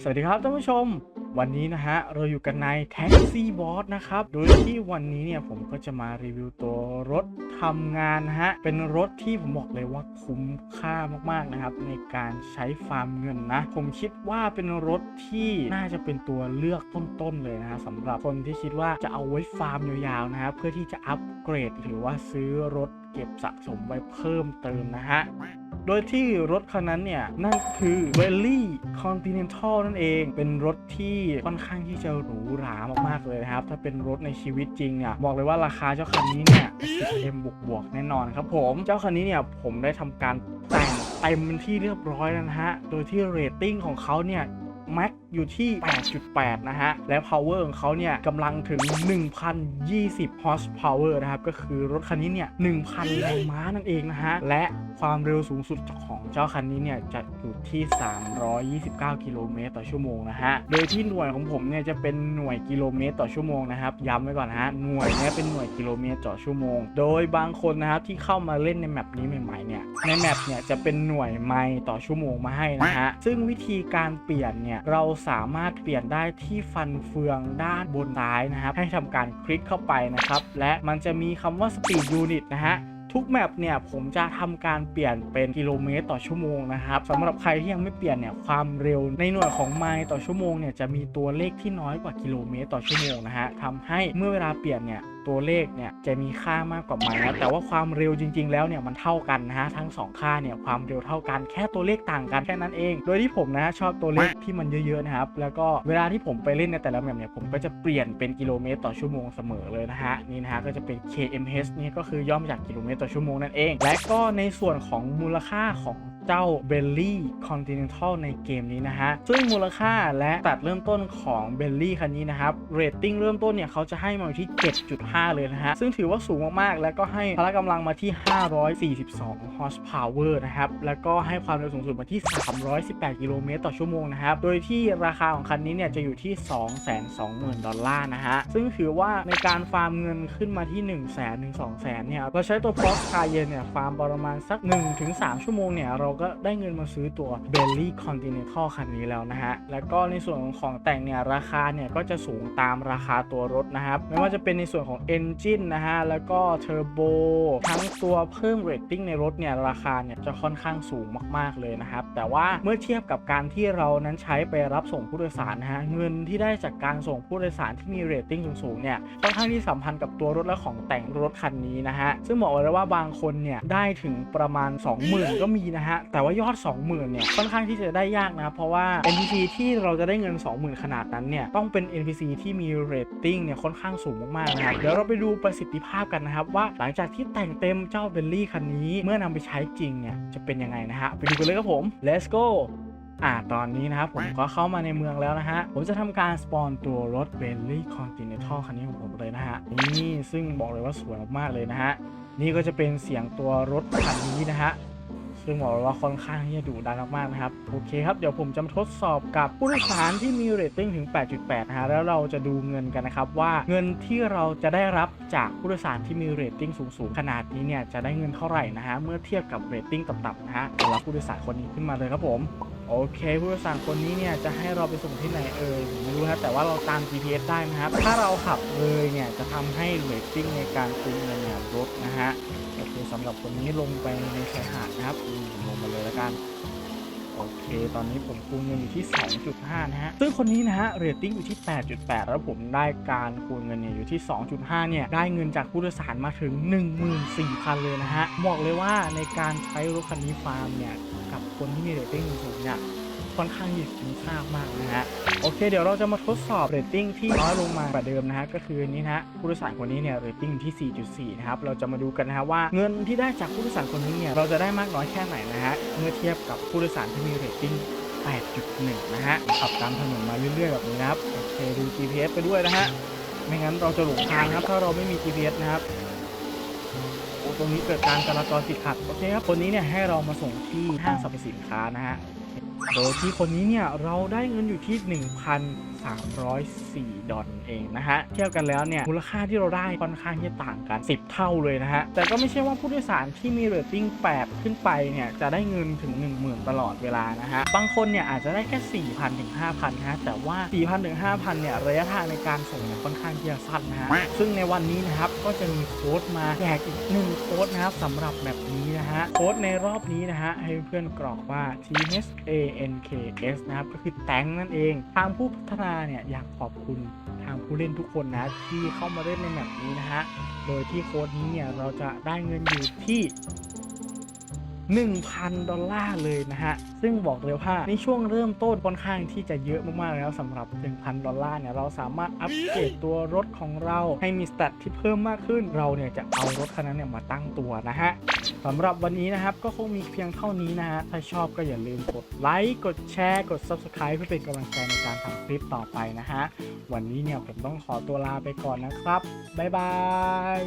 สวัสดีครับท่านผู้ชม วันนี้นะฮะ เราอยู่กันใน Taxi Boss นะครับ โดยที่วันนี้เนี่ยผมก็จะมารีวิวตัวรถทำงานฮะ เป็นรถที่ผมบอกเลยว่าคุ้มค่ามากๆนะครับ ในการใช้ฟาร์มเงินนะ ผมคิดว่าเป็นรถที่น่าจะเป็นตัวเลือกต้นๆเลยนะฮะสำหรับคนที่คิดว่าจะเอาไว้ฟาร์มยาวๆนะฮะเพื่อที่จะอัปเกรดหรือว่าซื้อรถเก็บสะสมไว้เพิ่มเติมนะฮะ โดยที่รถคันนั้นเนี่ย นั่นคือ v e l l y Continental นั่นเอง เป็นรถที่ค่อนข้างที่จะหรูหรามากๆเลยนะครับ ถ้าเป็นรถในชีวิตจริงเนี่ย บอกเลยว่าราคาเจ้าคันนี้เนี่ย 10M บวกบวกๆแน่นอนครับผม เจ้าคันนี้เนี่ยผมได้ทำการแต่งเต็มที่เรียบร้อยแล้วนะฮะ โดยที่เรตติ้งของเขาเนี่ย แม็กอยู่ที่ 8.8 นะฮะ และ power ของเขาเนี่ยกำลังถึง 1,020 horsepower นะครับ ก็คือรถคันนี้เนี่ย 1,000 แรงม้านั่นเองนะฮะ และความเร็วสูงสุดของเจ้าคันนี้เนี่ย จะอยู่ที่ 329 กิโลเมตรต่อชั่วโมงนะฮะ โดยที่หน่วยของผมเนี่ย จะเป็นหน่วยกิโลเมตรต่อชั่วโมงนะครับ ย้ำไว้ก่อนนะฮะ หน่วยเนี่ยเป็นหน่วยกิโลเมตรต่อชั่วโมง โดยบางคนนะครับที่เข้ามาเล่นในแมปนี้ใหม่ๆเนี่ย ในแมปเนี่ยจะเป็นหน่วยไมล์ต่อชั่วโมงมาให้นะฮะ ซึ่งวิธีการเปลี่ยนเนี่ยเราสามารถเปลี่ยนได้ที่ฟันเฟืองด้านบนซ้ายนะครับ ให้ทำการคลิกเข้าไปนะครับ และมันจะมีคำว่า speed unit นะฮะทุกแมปเนี่ยผมจะทำการเปลี่ยนเป็นกิโลเมตรต่อชั่วโมงนะครับสำหรับใครที่ยังไม่เปลี่ยนเนี่ยความเร็วในหน่วยของไมล์ต่อชั่วโมงเนี่ยจะมีตัวเลขที่น้อยกว่ากิโลเมตรต่อชั่วโมงนะฮะทำให้เมื่อเวลาเปลี่ยนเนี่ย ตัวเลขเนี่ยจะมีค่ามากกว่าไมล์นะแต่ว่าความเร็วจริง ๆ แล้วเนี่ยมันเท่ากันนะฮะทั้งสองค่าเนี่ยความเร็วเท่ากันแค่ตัวเลขต่างกันแค่นั้นเอง โดยที่ผมนะฮะชอบตัวเลขที่มันเยอะๆนะครับแล้วก็เวลาที่ผมไปเล่นในแต่ละแมปเนี่ยผมก็จะเปลี่ยนเป็นกิโลเมตรต่อชั่วโมงเสมอเลยนะฮะนี่นะฮะก็จะเป็น KMH นี่ก็คือย่อมาจากกิโลเมตรต่อชั่วโมงนั่นเอง และก็ในส่วนของมูลค่าของ เจ้า b e l l y Continental ในเกมนี้นะฮะ ซึ่งมูลค่าและตัดเริ่มต้นของ b e l l y คันนี้นะครับเรตติ้งเริ่มต้นเนี่ยเขาจะให้มาอยู่ที่ 7.5 เลยนะฮะ ซึ่งถือว่าสูงมากๆ แล้วก็ให้พละกำลังมาที่ 542 horsepower นะครับ แล้วก็ให้ความเร็วสูงสุดมาที่ 318 กิโลเมตรต่อชั่วโมงนะครับ โดยที่ราคาของคันนี้เนี่ยจะอยู่ที่ 220,000 ดอลลาร์นะฮะ ซึ่งถือว่าในการฟาร์มเงินขึ้นมาที่ 1 0 0 0 0 0 ถึง 2 0 0 0 0 เนี่ย เราใช้ตัว Porsche Cayenne เนี่ยฟาร์มประมาณสัก 1-3 ชั่วโมงเนี่ยเราก็ได้เงินมาซื้อตัว Bentley Continental คันนี้แล้วนะฮะ แล้วก็ในส่วนของของแต่งเนี่ยราคาเนี่ยก็จะสูงตามราคาตัวรถนะครับ ไม่ว่าจะเป็นในส่วนของ Engine นะฮะ แล้วก็ Turbo ทั้งตัวเพิ่มเรตติ้งในรถเนี่ยราคาเนี่ยจะค่อนข้างสูงมาก ๆเลยนะครับ แต่ว่าเมื่อเทียบกับการที่เรานั้นใช้ไปรับส่งผู้โดยสารนะฮะ เงินที่ได้จากการส่งผู้โดยสารที่มีเรตติ้งสูงๆเนี่ยค่อนข้างที่สัมพันธ์กับตัวรถและของแต่งรถคันนี้นะฮะ ซึ่งบอกเลยว่าบางคนเนี่ยได้ถึงประมาณ 20,000 ก็มีนะฮะแต่ว่ายอด 20,000เนี่ยค่อนข้างที่จะได้ยากนะ เพราะว่า NPC ที่เราจะได้เงิน 20,000 ขนาดนั้นเนี่ยต้องเป็น NPC ที่มีเรตติ้งเนี่ยค่อนข้างสูงมากๆนะครับเดี๋ยวเราไปดูประสิทธิภาพกันนะครับว่าหลังจากที่แต่งเต็มเจ้าเบลลี่คันนี้เมื่อนำไปใช้จริงเนี่ยจะเป็นยังไงนะฮะไปดูกันเลยครับผม let's go อ่าตอนนี้นะครับผมก็เข้ามาในเมืองแล้วนะฮะ ผมจะทำการสปอนตัวรถ Bentley Continental คันนี้ของผมเลยนะฮะ นี่ซึ่งบอกเลยว่าสวยมากๆเลยนะฮะ นี่ก็จะเป็นเสียงตัวรถคันนี้นะฮะ ซึ่งบอกเลยว่าค่อนข้างที่จะดุดันมากๆนะครับ โอเคครับ เดี๋ยวผมจะมาทดสอบกับผู้โดยสารที่มีเรตติ้งถึง 8.8 นะฮะ แล้วเราจะดูเงินกันนะครับ ว่าเงินที่เราจะได้รับจากผู้โดยสารที่มีเรตติ้งสูงๆ ขนาดนี้เนี่ย จะได้เงินเท่าไหร่นะฮะ เมื่อเทียบกับเรตติ้งต่ำๆนะฮะเดี๋ยวรับผู้โดยสารคนนี้ขึ้นมาเลยครับผม โอเคผู้โดยสารคนนี้เนี่ยจะให้เราไปส่งที่ไหนเอ่ยผมไม่รู้นะแต่ว่าเราตาม GPS ได้นะครับ ถ้าเราขับเลยเนี่ยจะทำให้เรตติ้งในการคูณเงินเนี่ยลดนะฮะโอเคสำหรับคนนี้ลงไปในชายหาดนะครับอืมลงมาเลยแล้วกันโอเค ตอนนี้ผมคูณเงินอยู่ที่ 2.5 นะฮะ ซึ่งคนนี้นะฮะ เรตติ้งอยู่ที่ 8.8 แล้วผมได้การคูณเงินเนี่ยอยู่ที่ 2.5 เนี่ย ได้เงินจากผู้โดยสารมาถึง 14,000 เลยนะฮะ บอกเลยว่าในการใช้รถคันนี้ฟาร์มเนี่ย กับคนที่มีเรตติ้งสูงเนี่ยค่อนข้างที่จะคุ้มค่ามากนะฮะโอเค เดี๋ยวเราจะมาทดสอบเรตติ้งที่น้อยลงมากว่าเดิมนะฮะก็คืออันนี้นะฮะผู้โดยสารคนนี้เนี่ยเรตติ้งที่ 4.4 นะครับเราจะมาดูกันนะฮะว่าเงินที่ได้จากผู้โดยสารคนนี้เนี่ยเราจะได้มากน้อยแค่ไหนนะฮะเมื่อเทียบกับผู้โดยสารที่มีเรตติ้ง8.1 นะฮะขับตามถนนมาเรื่อยๆแบบนี้นะครับโอเคดู GPS ไปด้วยนะฮะไม่งั้นเราจะหลงทางครับถ้าเราไม่มี GPS นะครับ ตรงนี้เกิดการจราจรติดขัดโอเคครับคนนี้เนี่ยให้เรามาส่งที่ห้างสรรพสินค้านะฮะโดยที่คนนี้เนี่ยเราได้เงินอยู่ที่304 ดอลเองนะฮะ เทียบกันแล้วเนี่ยมูลค่าที่เราได้ค่อนข้างที่จะต่างกัน 10 เท่าเลยนะฮะ แต่ก็ไม่ใช่ว่าผู้โดยสารที่มีเรตติ้ง 8 ขึ้นไปเนี่ยจะได้เงินถึง 10,000 ตลอดเวลานะฮะ บางคนเนี่ยอาจจะได้แค่ 4,000 ถึง 5,000นะฮะ แต่ว่า 4,000 ถึง 5,000 เนี่ยระยะทางในการส่งเนี่ยค่อนข้างที่จะสั้นนะฮะ ซึ่งในวันนี้นะครับก็จะมีโค้ดมาแจกอีกหนึ่งโค้ดนะครับสำหรับแบบนี้นะฮะ โค้ดในรอบนี้นะฮะให้เพื่อนกรอกว่า T H A N K S นะครับก็คือแตงนั่นเองทางผู้พัฒนาเนี่ยอยากขอบคุณทางผู้เล่นทุกคนนะ ที่เข้ามาเล่นในแบบนี้นะฮะ โดยที่โค้ดนี้เนี่ยเราจะได้เงินอยู่ที่ 1,000 ดอลลาร์เลยนะฮะ ซึ่งบอกเลยว่าในช่วงเริ่มต้นค่อนข้างที่จะเยอะมากๆแล้วสำหรับ 1,000 ดอลลาร์เนี่ย เราสามารถอัปเกรดตัวรถของเราให้มีสเตตที่เพิ่มมากขึ้น เราเนี่ยจะเอารถคันนั้นเนี่ยมาตั้งตัวนะฮะสำหรับวันนี้นะครับ ก็คงมีเพียงเท่านี้นะฮะ ถ้าชอบก็อย่าลืมกดไลค์กดแชร์ กด Subscribe เพื่อเป็นกำลังใจในการทำคลิปต่อไปนะฮะวันนี้เนี่ยผมต้องขอตัวลาไปก่อนนะครับบ๊ายบาย